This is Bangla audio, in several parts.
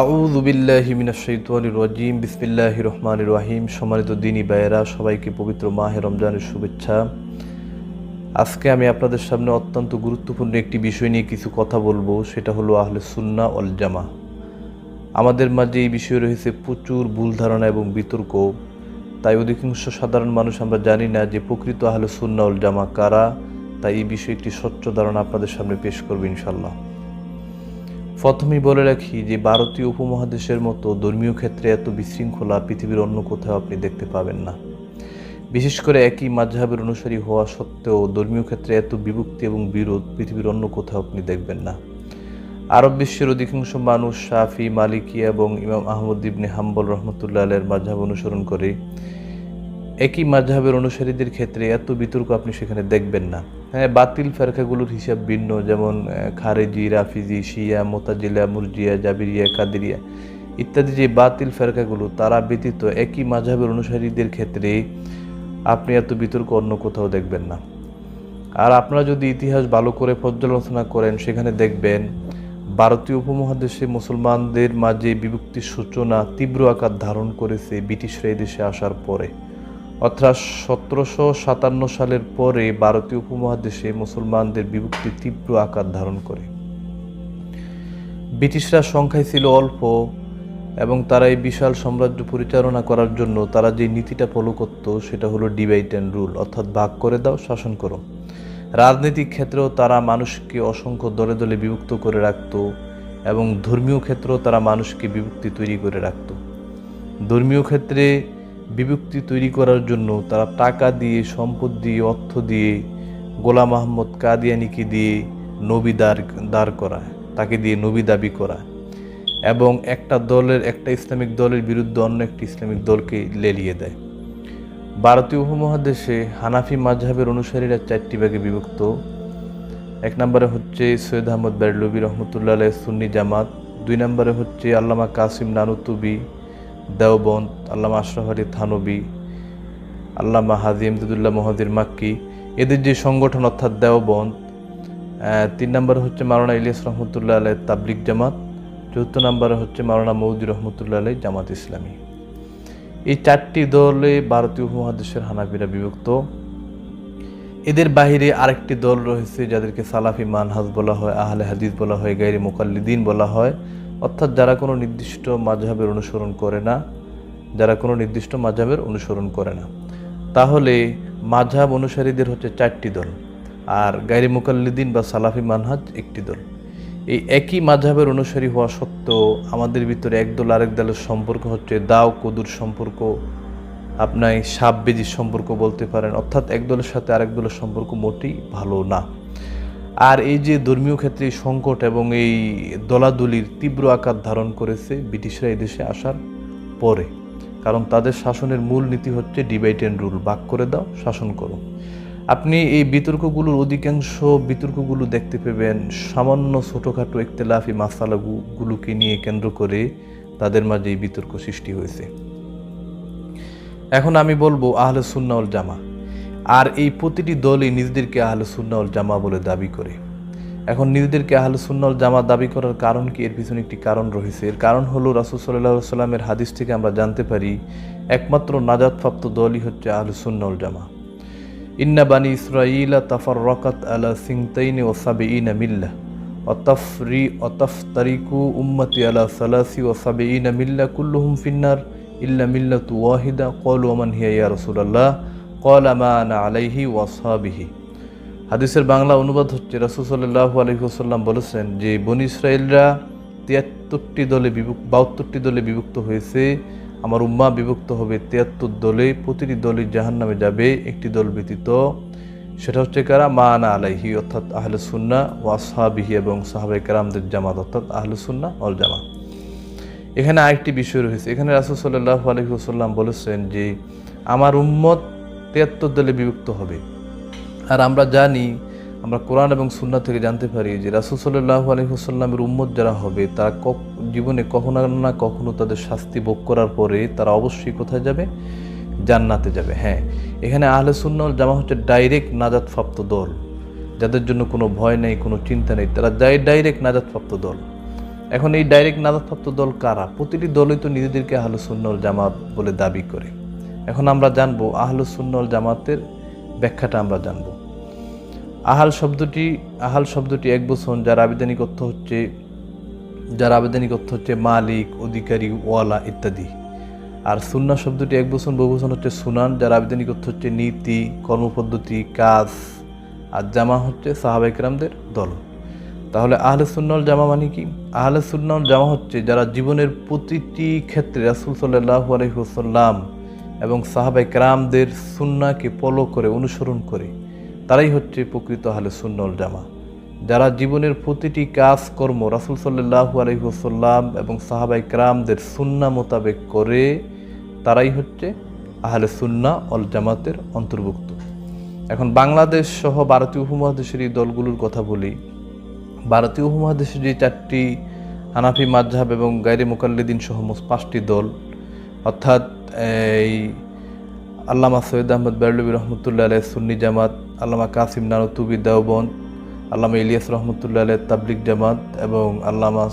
আউযু বিল্লাহি মিনাশ শাইতানির রাজিম, বিসমিল্লাহির রহমানির রহিম। সম্মানিত দিনী ভাইয়েরা, সবাইকে পবিত্র মাহে রমজানের শুভেচ্ছা। আজকে আমি আপনাদের সামনে অত্যন্ত গুরুত্বপূর্ণ একটি বিষয় নিয়ে কিছু কথা বলব, সেটা হলো আহলে সুন্না অল জামা আমাদের মাঝে এই বিষয়ে রয়েছে প্রচুর ভুল ধারণা এবং বিতর্ক। তাই অধিকাংশ সাধারণ মানুষ আমরা জানি না যে প্রকৃত আহলে সুন্না ওয়াল জামা কারা। তাই এই বিষয়ে একটি স্বচ্ছ ধারণা আপনাদের সামনে পেশ করব ইনশাল্লাহ প্রথমেই বলে রাখি যে ভারতীয় উপমহাদেশের মতো ধর্মীয় ক্ষেত্রে এত বিশৃঙ্খলা পৃথিবীর অন্য কোথাও আপনি দেখতে পাবেন না। বিশেষ করে একই মাঝহাবের অনুসারী হওয়া সত্ত্বেও ধর্মীয় ক্ষেত্রে এত বিভক্তি এবং বিরোধ পৃথিবীর অন্য কোথাও আপনি দেখবেন না। আরব বিশ্বের অধিকাংশ মানুষ শাফি মালিকিয়া এবং ইমাম আহমদ ইবনে হাম্বল রহমতুল্লাহ আলের মাঝহাব অনুসরণ করে। একই মাঝহাবের অনুসারীদের ক্ষেত্রে এত বিতর্ক আপনি সেখানে দেখবেন না। হ্যাঁ বাতিল ফেরকাগুলোর হিসাব ভিন্ন, যেমন খারেজি, রাফিজি, শিয়া, মোতাজিলা, মুরজিয়া, জাবিরিয়া, কাদিরিয়া ইত্যাদি যে বাতিল ফেরকাগুলো, তারা ব্যতীত একই মাঝহাবের অনুসারীদের ক্ষেত্রে আপনি এত বিতর্ক অন্য কোথাও দেখবেন না। আর আপনারা যদি ইতিহাস ভালো করে পর্যালোচনা করেন, সেখানে দেখবেন, ভারতীয় উপমহাদেশে মুসলমানদের মাঝে বিভক্তির সূচনা তীব্র আকার ধারণ করেছে ব্রিটিশরা এদেশে আসার পরে। অর্থাৎ সতেরোশো সাতান্ন সালের পরে ভারতীয় উপমহাদেশে মুসলমানদের বিভক্তি তীব্র আকার ধারণ করে। ব্রিটিশরা সংখ্যায় ছিল অল্প এবং তারা এই বিশাল সাম্রাজ্য পরিচালনা করার জন্য তারা যে নীতিটা ফলো করত সেটা হলো ডিভাইড অ্যান্ড রুল অর্থাৎ ভাগ করে দাও, শাসন করো। রাজনৈতিক ক্ষেত্রেও তারা মানুষকে অসংখ্য দলে দলে বিভক্ত করে রাখত এবং ধর্মীয় ক্ষেত্রেও তারা মানুষকে বিভক্তি তৈরি করে রাখত। ধর্মীয় ক্ষেত্রে বিভক্তি তৈরি করার জন্য তারা টাকা দিয়ে, সম্পদ দিয়ে, অর্থ দিয়ে, গোলাম আহমদ কাদিয়ানিকে দিয়ে নবী দাঁড় দাঁড় করায়, তাকে দিয়ে নবী দাবি করায় এবং একটা দলের, একটা ইসলামিক দলের বিরুদ্ধে অন্য একটি ইসলামিক দলকে লেলিয়ে দেয়। ভারতীয় উপমহাদেশে হানাফি মাঝহাবের অনুসারীরা চারটি ভাগে বিভক্ত। এক নম্বরে হচ্ছে সৈয়দ আহমদ বেরলবি রহমতুল্লাহ সুন্নি জামাত, দুই নম্বরে হচ্ছে আল্লামা কাসিম নানুতুবি দেওবন্দ, আল্লামা আশরাফ থানবী, আল্লামা হাজি ইমদাদুল্লাহ মহাদির মাক্কি, এদের যে সংগঠন অর্থাৎ দেওবন্দ তিন নম্বরে হচ্ছে মাওলানা ইলিয়াস রহমতুল্লাহ আলাই তাবলিক জামাত চতুর্থ নম্বরে হচ্ছে মাওলানা মৌদি রহমতুল্লাহ আলাই জামাত ইসলামী। এই চারটি দলে ভারতীয় উপমহাদেশের হানাফিরা বিভক্ত। এদের বাহিরে আরেকটি দল রয়েছে যাদেরকে সালাফি মানহাজ বলা হয়, আহলে হাদিস বলা হয় গাইরি মোকাল্লিদিন বলা হয়। অর্থাৎ যারা কোনো নির্দিষ্ট মাঝহাবের অনুসরণ করে না, যারা কোনো নির্দিষ্ট মাঝহাবের অনুসরণ করে না। তাহলে মাঝহাব অনুসারীদের হচ্ছে চারটি দল, আর গাইরি মুকাল্লিদিন বা সালাফি মানহাজ একটি দল। এই একই মাঝহাবের অনুসারী হওয়া সত্ত্বেও আমাদের ভিতরে এক দল আরেক দলের সম্পর্ক হচ্ছে দাও কদুর সম্পর্ক আপনার সাপ বেজির সম্পর্ক বলতে পারেন, অর্থাৎ এক দলের সাথে আরেক দলের সম্পর্ক মোটেই ভালো না। আর এই যে ধর্মীয় ক্ষেত্রে সংকট এবং এই দলাদলির তীব্র আকার ধারণ করেছে ব্রিটিশরা এই দেশে আসার পরে। কারণ তাদের শাসনের মূল নীতি হচ্ছে ডিভাইড অ্যান্ড রুল ভাগ করে দাও, শাসন করো। আপনি এই বিতর্কগুলোর অধিকাংশ বিতর্কগুলো দেখতে পেবেন সামান্য ছোটোখাটো একতেলাফি মাসালাগুলোকে নিয়ে কেন্দ্র করে তাদের মাঝে এই বিতর্ক সৃষ্টি হয়েছে। এখন আমি বলব আহলে সুন্নাউল জামা আর এই প্রতিটি দলই নিজেদেরকে আহলে সুন্নাউল জামা বলে দাবি করে। এখন নিজেদেরকে আহলে সুন্নাউল জামা দাবি করার কারণ কি? এর পিছনে একটি কারণ রয়েছে। এর কারণ হলো রাসুল সাল্লাহ সাল্লামের হাদিস থেকে আমরা জানতে পারি, একমাত্র নাজাদপ্রাপ্ত দলই হচ্ছে আহলে সুন্নাউল জামা ইন্না বানি ইসরাইলা তাফার রকাত আলা সিংতাইনে ও সাবেইনা মিল্লা। অতফরি অতফতারিকু উম্মতি আলা সালাসি ও সাবেইনা মিল্লা কুল্লুহুম ফিন্নার ইল্লা মিল্লাতু ওয়াহিদা। কল ওমান হিয়া ইয়া রসুলাল্লাহ। আলাইহি ওয়াসাবিহি হাদিসের বাংলা অনুবাদ হচ্ছে রাসুল সাল্লাহ আলহিহসাল্লাম বলেছেন যে, বনি ইসরায়েলরা তিয়াত্তরটি দলে বিভক্ত বাহাত্তরটি দলে বিভক্ত হয়েছে। আমার উম্মা বিভক্ত হবে তিয়াত্তর দলে, প্রতিটি দলই জাহান নামে যাবে, একটি দল ব্যতীত। সেটা হচ্ছে কারা? মানা আলাইহি, অর্থাৎ আহলে সুন্না এবং সাহাবাই কারামদের জামাত, অর্থাৎ আহলে সুন্না অল জামা এখানে আরেকটি বিষয় রয়েছে। এখানে রাসুল সাল্লাহ আলহিহসাল্লাম বলেছেন যে, আমার উম্মত তিয়াত্তর দলে বিভক্ত হবে। আর আমরা জানি, আমরা কোরআন এবং সুন্না থেকে জানতে পারি যে রাসুল সাল্লাহ আলহিহসাল্লামের উম্মত যারা হবে, তারা জীবনে কখনো না কখনো তাদের শাস্তি ভোগ করার পরে তারা অবশ্যই কোথায় যাবে? জান্নাতে যাবে। হ্যাঁ এখানে আহলে সুন্নাল জামা হচ্ছে ডাইরেক্ট নাজাদপ্রাপ্ত দল। যাদের জন্য কোনো ভয় নেই, কোনো চিন্তা নেই, তারা যাই ডাইরেক্ট নাজাদপ্রাপ্ত দল। এখন এই ডাইরেক্ট নাজাদপ্রাপ্ত দল কারা? প্রতিটি দলই তো নিজেদেরকে আহলুসুন্নল জামাত বলে দাবি করে। এখন আমরা জানব আহলুসুন্নল জামাতের ব্যাখ্যাটা আমরা জানব। আহাল শব্দটি আহাল শব্দটি এক বছর যার আবেদনিক অর্থ হচ্ছে, যার আবেদনিক অর্থ হচ্ছে মালিক, অধিকারী, ওয়ালা ইত্যাদি। আর সুন্না শব্দটি এক বছর বহুবচন হচ্ছে সুনান, যার আবেদনিক অর্থ হচ্ছে নীতি, কর্মপদ্ধতি, কাজ, আর জামা হচ্ছে সাহাবাইকরামদের দল। তাহলে আহলে সুন্নল জামা মানে কি? আহলে সুন্নল জামা হচ্ছে যারা জীবনের প্রতিটি ক্ষেত্রে রাসুল সাল্লাহ আলহিহসাল্লাম এবং সাহাবাই ক্রামদের সুন্নাকে পলো করে, অনুসরণ করে, তারাই হচ্ছে প্রকৃত আহলে সুন্নল জামা যারা জীবনের প্রতিটি কাজ কর্ম রাসুল সাল্লাহু আলহিহসাল্লাম এবং সাহাবাই ক্রামদের সুন্না মোতাবেক করে, তারাই হচ্ছে আহলে সুন্না অল জামাতের অন্তর্ভুক্ত। এখন বাংলাদেশ সহ ভারতীয় উপমহাদেশের এই দলগুলোর কথা বলি। ভারতীয় উপমহাদেশের যে চারটি হানাফি মাঝহাব এবং গাইরে মোকাল্লিদিন সহ পাঁচটি দল, অর্থাৎ এই আল্লামা সৈয়দ আহমদ বেরলবী রহমতুল্লাহ আলহ সুন্নি জামাত, আল্লামা কাসিম নারতুবি দেওবন্দ, আল্লামা ইলিয়াস রহমতুল্লাহ আলহ তাবলিক জামাত এবং আল্লামা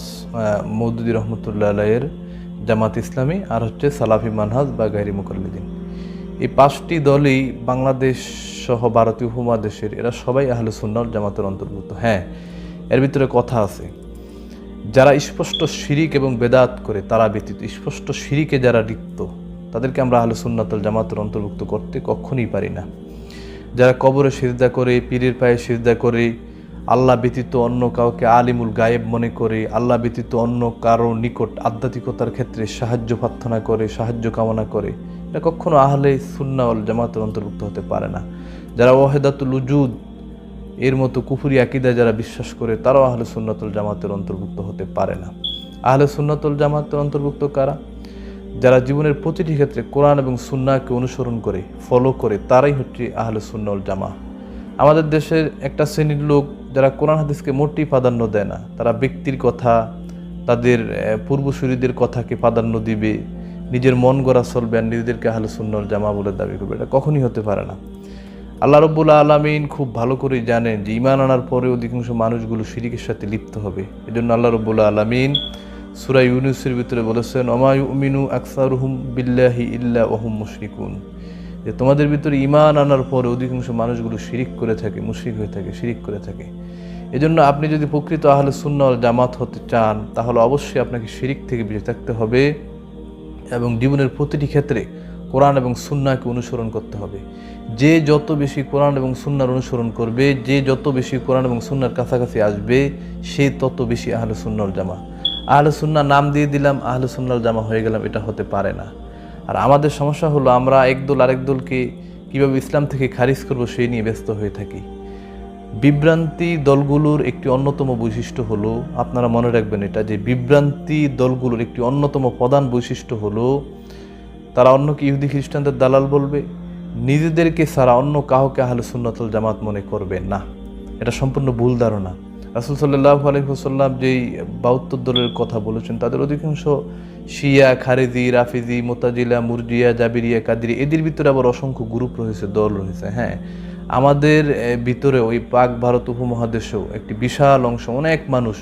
মৌদুদি রহমতুল্লাহ আলহের জামাত ইসলামী আর হচ্ছে সালাফি মানহাজ বা গাইরি মুকাল্লিদিন। এই পাঁচটি দলই বাংলাদেশ সহ ভারতীয় উপমহাদেশের এরা সবাই আহলে সুন্নাল জামাতের অন্তর্ভুক্ত। হ্যাঁ এর ভিতরে কথা আছে। যারা স্পষ্ট শিরিক এবং বেদাত করে তারা ব্যতীত, স্পষ্ট শিরিকে যারা লিপ্ত তাদেরকে আমরা আহলে সুন্নাতল জামাতের অন্তর্ভুক্ত করতে কখনই পারি না। যারা কবরে সিজদা করে, পীরের পায়ে সিজদা করে, আল্লাহ ব্যতীত অন্য কাউকে আলিমুল গায়েব মনে করে, আল্লাহ ব্যতীত অন্য কারও নিকট আধ্যাত্মিকতার ক্ষেত্রে সাহায্য প্রার্থনা করে, সাহায্য কামনা করে, এটা কখনো আহলে সুন্নাওয়াল জামাতের অন্তর্ভুক্ত হতে পারে না। যারা ওহেদাতুল উজুদ, এর মতো কুফুরি আকিদা যারা বিশ্বাস করে, তারাও আহলে সুন্নাতুল জামাতের অন্তর্ভুক্ত হতে পারে না। আহলে সুন্নাতুল জামাতের অন্তর্ভুক্ত কারা? যারা জীবনের প্রতিটি ক্ষেত্রে কোরআন এবং সুন্নাকে অনুসরণ করে ফলো করে, তারাই হচ্ছে আহলে সুন্নল জামা আমাদের দেশের একটা শ্রেণির লোক যারা কোরআন হাদিসকে মোটেই প্রাধান্য দেয় না, তারা ব্যক্তির কথা, তাদের পূর্বসূরীদের কথাকে প্রাধান্য দিবে, নিজের মন গড়া চলবে আর নিজেদেরকে আহলে সুন্নল জামা বলে দাবি করবে। এটা কখনই হতে পারে না। আল্লাহ রব্বুল আলমিন খুব ভালো করে জানেন যে ইমান আনার পরে অধিকাংশ মানুষগুলো শিরিকের সাথে লিপ্ত হবে। এজন্য আল্লাহ রব্বুল আলমিন সুরাই ইউনুসের ভিতরে বলেছেন অমায়ু উমিনু আকসার হুম বিল্লাহি ইল্লা ওহুম মুশরিকুন। যে তোমাদের ভিতরে ইমান আনার পরে অধিকাংশ মানুষগুলো শিরিক করে থাকে, মুশরিক হয়ে থাকে, শিরিক করে থাকে। এজন্য আপনি যদি প্রকৃত আহলে সুন্নল জামাত হতে চান, তাহলে অবশ্যই আপনাকে শিরিক থেকে বেঁচে থাকতে হবে এবং জীবনের প্রতিটি ক্ষেত্রে কোরআন এবং সুন্নাকে অনুসরণ করতে হবে। যে যত বেশি কোরআন এবং সুন্নার অনুসরণ করবে, যে যত বেশি কোরআন এবং সুন্নার কাছাকাছি আসবে, সে তত বেশি আহলে সুন্নল জামা আহলে সুন্না নাম দিয়ে দিলাম, আহলে সুন্নাল জামা হয়ে গেলাম, এটা হতে পারে না। আর আমাদের সমস্যা হলো, আমরা একদল আরেক দলকে কীভাবে ইসলাম থেকে খারিজ করব সেই নিয়ে ব্যস্ত হয়ে থাকি। বিভ্রান্তি দলগুলোর একটি অন্যতম বৈশিষ্ট্য হলো, আপনারা মনে রাখবেন এটা, যে বিভ্রান্তি দলগুলোর একটি অন্যতম প্রধান বৈশিষ্ট্য হলো, তারা অন্যকে ইহুদি খ্রিস্টানদের দালাল বলবে, নিজেদেরকে ছাড়া অন্য কাউকে আহলে সুন্নতল জামাত মনে করবে না। এটা সম্পূর্ণ ভুল ধারণা। রাসুল সাল্লাহ আলহিহসাল্লাম যেই বাউত্তর দলের কথা বলেছেন, তাদের অধিকাংশ শিয়া, খারেজি, রাফিজি, মোতাজিলা, মুরজিয়া, জাবিরিয়া কাদিরি এদের ভিতরে আবার অসংখ্য গ্রুপ রয়েছে, দল রয়েছে হ্যাঁ। আমাদের ভিতরে ওই পাক ভারত উপমহাদেশেও একটি বিশাল অংশ, অনেক মানুষ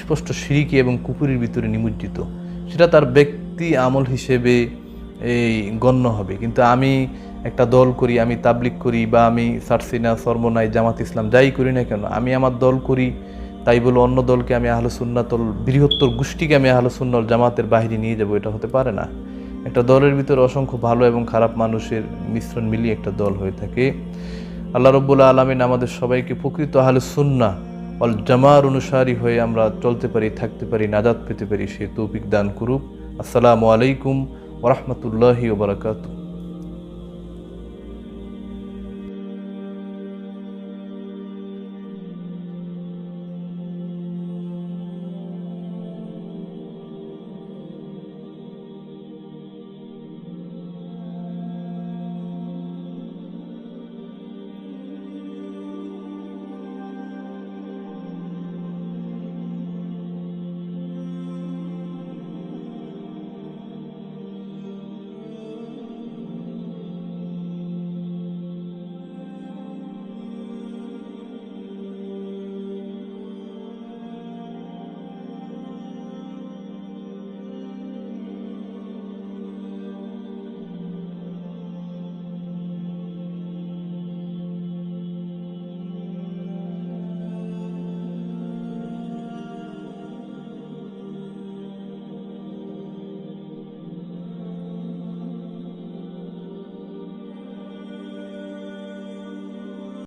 স্পষ্ট সিরিকি এবং কুকুরের ভিতরে নিমজ্জিত। সেটা তার ব্যক্তি আমল হিসেবে, এই, গণ্য হবে। কিন্তু আমি একটা দল করি, আমি তাবলিক করি বা আমি সারসিনা সর্বনাই জামাত ইসলাম যাই করি না কেন, আমি আমার দল করি, তাই বলে অন্য দলকে আমি আহলে সুন্নাতল, বৃহত্তর গোষ্ঠীকে আমি আহলে সুন্নল জামাতের বাহিরে নিয়ে যাব, এটা হতে পারে না। একটা দলের ভিতরে অসংখ্য ভালো এবং খারাপ মানুষের মিশ্রণ মিলিয়ে একটা দল হয়ে থাকে। আল্লাহ রব্বুল্লা আলমিন আমাদের সবাইকে প্রকৃত আহলে সুন্না অল জামার অনুসারী হয়ে আমরা চলতে পারি, থাকতে পারি নাজাদ পেতে পারি, সে তৌফিক দান করুক। আসসালামু আলাইকুম ওরহমতুল্লাহি ওবরাকাতু